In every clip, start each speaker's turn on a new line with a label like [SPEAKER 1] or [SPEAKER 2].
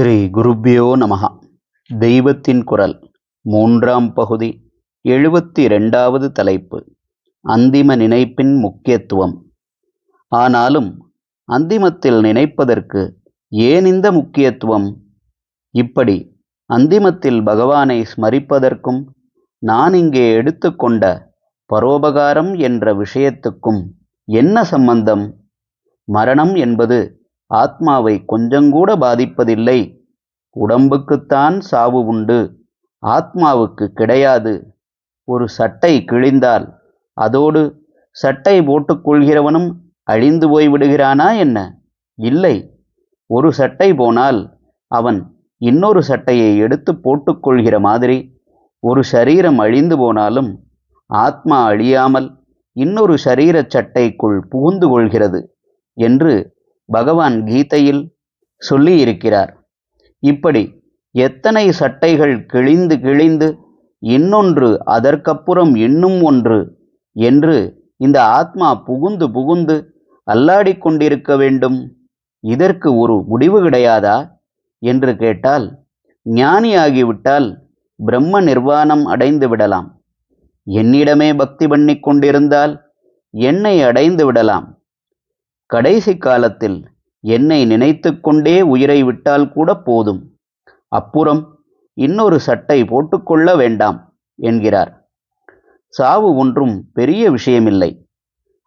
[SPEAKER 1] ஸ்ரீ குருப்பியோ நமஹ. தெய்வத்தின் குரல் மூன்றாம் பகுதி எழுபத்தி ரெண்டாவது தலைப்பு அந்திம நினைப்பின் முக்கியத்துவம். ஆனாலும் அந்திமத்தில் நினைப்பதற்கு ஏன் இந்த முக்கியத்துவம்? இப்படி அந்திமத்தில் பகவானை ஸ்மரிப்பதற்கும் நான் இங்கே எடுத்துக்கொண்ட பரோபகாரம் என்ற விஷயத்துக்கும் என்ன சம்பந்தம்? மரணம் என்பது ஆத்மாவை கொஞ்சங்கூட பாதிப்பதில்லை. உடம்புக்குத்தான் சாவு உண்டு. ஆத்மாவுக்கு கிடையாது. ஒரு சட்டை கிழிந்தால் அதோடு சட்டை போட்டுக்கொள்கிறவனும் அழிந்து போய் விடுகிறானா என்ன? இல்லை. ஒரு சட்டை போனால் அவன் இன்னொரு சட்டையை எடுத்து போட்டுக்கொள்கிற மாதிரி ஒரு சரீரம் அழிந்து போனாலும் ஆத்மா அழியாமல் இன்னொரு சரீரச் சட்டைக்குள் புகுந்து கொள்கிறது என்று பகவான் கீதையில் சொல்லியிருக்கிறார். இப்படி எத்தனை சட்டைகள் கிழிந்து கிழிந்து இன்னொன்று அதற்கப்புறம் இன்னும் ஒன்று என்று இந்த ஆத்மா புகுந்து புகுந்து அல்லாடி கொண்டிருக்க வேண்டும். இதற்கு ஒரு முடிவு கிடையாதா? என்று கேட்டால் ஞானியாகிவிட்டால் பிரம்ம நிர்வாணம் அடைந்து விடலாம். என்னிடமே பக்தி பண்ணி கொண்டிருந்தால் என்னை அடைந்து விடலாம். கடைசி காலத்தில் என்னை நினைத்து கொண்டே உயிரை விட்டால் கூட போதும். அப்புறம் இன்னொரு சட்டை போட்டுக்கொள்ள வேண்டாம் என்கிறார். சாவு ஒன்றும் பெரிய விஷயமில்லை.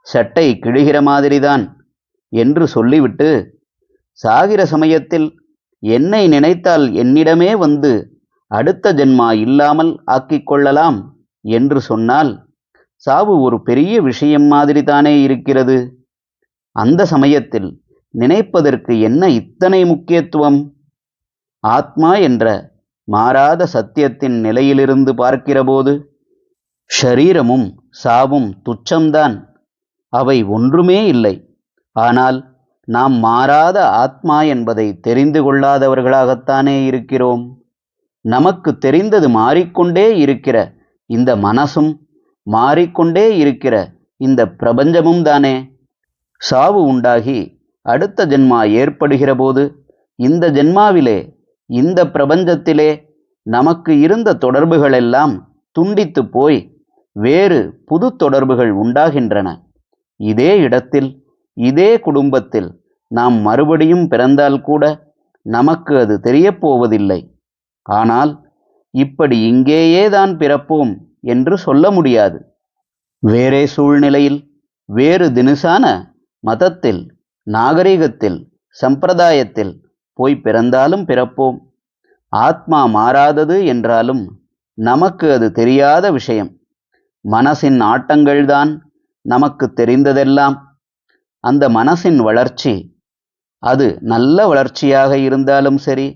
[SPEAKER 1] சட்டை கிழிகிற மாதிரிதான் என்று சொல்லிவிட்டு சாகிற சமயத்தில் என்னை நினைத்தால் என்னிடமே வந்து அடுத்த ஜென்மா இல்லாமல் ஆக்கிக்கொள்ளலாம் என்று சொன்னால் சாவு ஒரு பெரிய விஷயம் மாதிரி தானே இருக்கிறது. அந்த சமயத்தில் நினைப்பதற்கு என்ன இத்தனை முக்கியத்துவம்? ஆத்மா என்ற மாறாத சத்தியத்தின் நிலையிலிருந்து பார்க்கிறபோது ஷரீரமும் சாவும் துச்சம்தான். அவை ஒன்றுமே இல்லை. ஆனால் நாம் மாறாத ஆத்மா என்பதை தெரிந்து கொள்ளாதவர்களாகத்தானே இருக்கிறோம். நமக்கு தெரிந்தது மாறிக்கொண்டே இருக்கிற இந்த மனசும் மாறிக்கொண்டே இருக்கிற இந்த பிரபஞ்சமும் தானே. சாவு உண்டாகி அடுத்த ஜென்மா ஏற்படுகிற போது இந்த ஜென்மாவிலே இந்த பிரபஞ்சத்திலே நமக்கு இருந்த தொடர்புகளெல்லாம் துண்டித்து போய் வேறு புது தொடர்புகள் உண்டாகின்றன. இதே இடத்தில் இதே குடும்பத்தில் நாம் மறுபடியும் பிறந்தால் கூட நமக்கு அது தெரியப்போவதில்லை ஆனால் இப்படி இங்கேயே தான் பிறப்போம் என்று சொல்ல முடியாது. வேறே சூழ்நிலையில் வேறு தினுசான மதத்தில் நாகரிகத்தில் சம்பிரதாயத்தில் போய் பிறந்தாலும் பிறப்போம். ஆத்மா மாறாதது என்றாலும் நமக்கு அது தெரியாத விஷயம். மனசின் ஆட்டங்கள்தான் நமக்கு தெரிந்ததெல்லாம். அந்த மனசின் வளர்ச்சி அது நல்ல வளர்ச்சியாக இருந்தாலும் சரி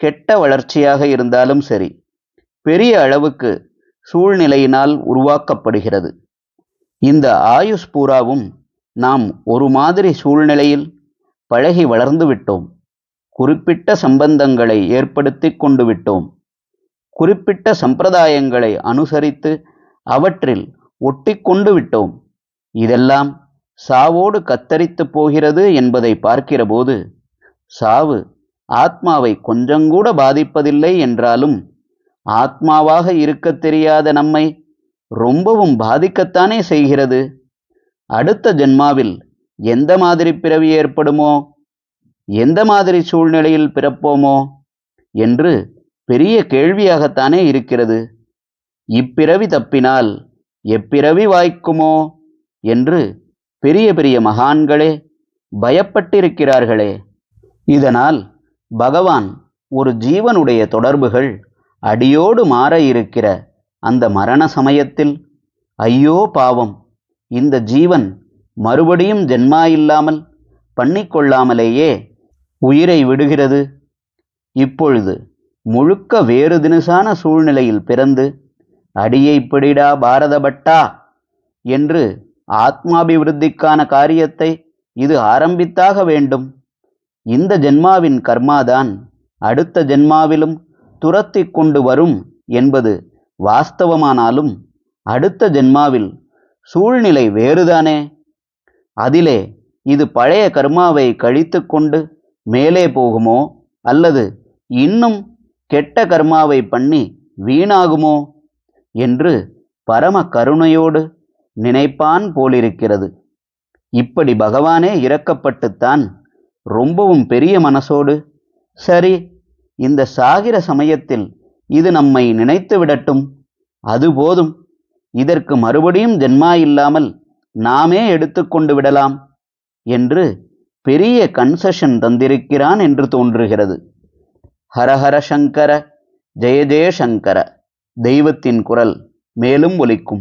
[SPEAKER 1] கெட்ட வளர்ச்சியாக இருந்தாலும் சரி பெரிய அளவுக்கு சூழ்நிலையினால் உருவாக்கப்படுகிறது. இந்த ஆயுஷ் பூராவும் நாம் ஒரு மாதிரி சூழ்நிலையில் பழகி வளர்ந்து விட்டோம். குறிப்பிட்ட சம்பந்தங்களை ஏற்படுத்தி கொண்டு விட்டோம். குறிப்பிட்ட சம்பிரதாயங்களை அனுசரித்து அவற்றில் ஒட்டிக்கொண்டு விட்டோம். இதெல்லாம் சாவோடு கத்தரித்து போகிறது என்பதை பார்க்கிறபோது சாவு ஆத்மாவை கொஞ்சங்கூட பாதிப்பதில்லை என்றாலும் ஆத்மாவாக இருக்க தெரியாத நம்மை ரொம்பவும் பாதிக்கத்தானே செய்கிறது? அடுத்த ஜென்மாவில் எந்த மாதிரி பிறவி ஏற்படுமோ எந்த மாதிரி சூழ்நிலையில் பிறப்போமோ என்று பெரிய கேள்வியாகத்தானே இருக்கிறது. இப்பிறவி தப்பினால் எப்பிறவி வாய்க்குமோ என்று பெரிய பெரிய மகான்களே பயப்பட்டிருக்கிறார்களே. இதனால் பகவான் ஒரு ஜீவனுடைய தொடர்புகள் அடியோடு மாற இருக்கிற அந்த மரண சமயத்தில் ஐயோ பாவம் இந்த ஜீவன் மறுபடியும் ஜென்மா இல்லாமல் பண்ணிக்கொள்ளாமலேயே உயிரை விடுகிறது. இப்பொழுது முழுக்க வேறு தினுசான சூழ்நிலையில் பிறந்து அடியை பிடிடா பாரதபட்டா என்று ஆத்மாபிவிருத்திக்கான காரியத்தை இது ஆரம்பித்தாக வேண்டும். இந்த ஜென்மாவின் கர்மாதான் அடுத்த ஜென்மாவிலும் துரத்தி கொண்டு வரும் என்பது வாஸ்தவமானாலும் அடுத்த ஜென்மாவில் சூழ்நிலை வேறுதானே? அதிலே இது பழைய கர்மாவை கழித்து கொண்டு மேலே போகுமோ? அல்லது இன்னும் கெட்ட கர்மாவை பண்ணி வீணாகுமோ? என்று பரம கருணையோடு நினைப்பான் போலிருக்கிறது. இப்படி பகவானே இறக்கப்பட்டுத்தான் ரொம்பவும் பெரிய மனசோடு சரி இந்த சாகிற சமயத்தில் இது நம்மை நினைத்து விடட்டும் அது போதும். இதற்கு மறுபடியும் ஜென்மா இல்லாமல் நாமே எடுத்துக்கொண்டு விடலாம் என்று பெரிய கன்செஷன் தந்திருக்கிறான் என்று தோன்றுகிறது. ஹரஹர சங்கர ஜெய ஜெயசங்கர தெய்வத்தின் குரல் மேலும் ஒலிக்கும்.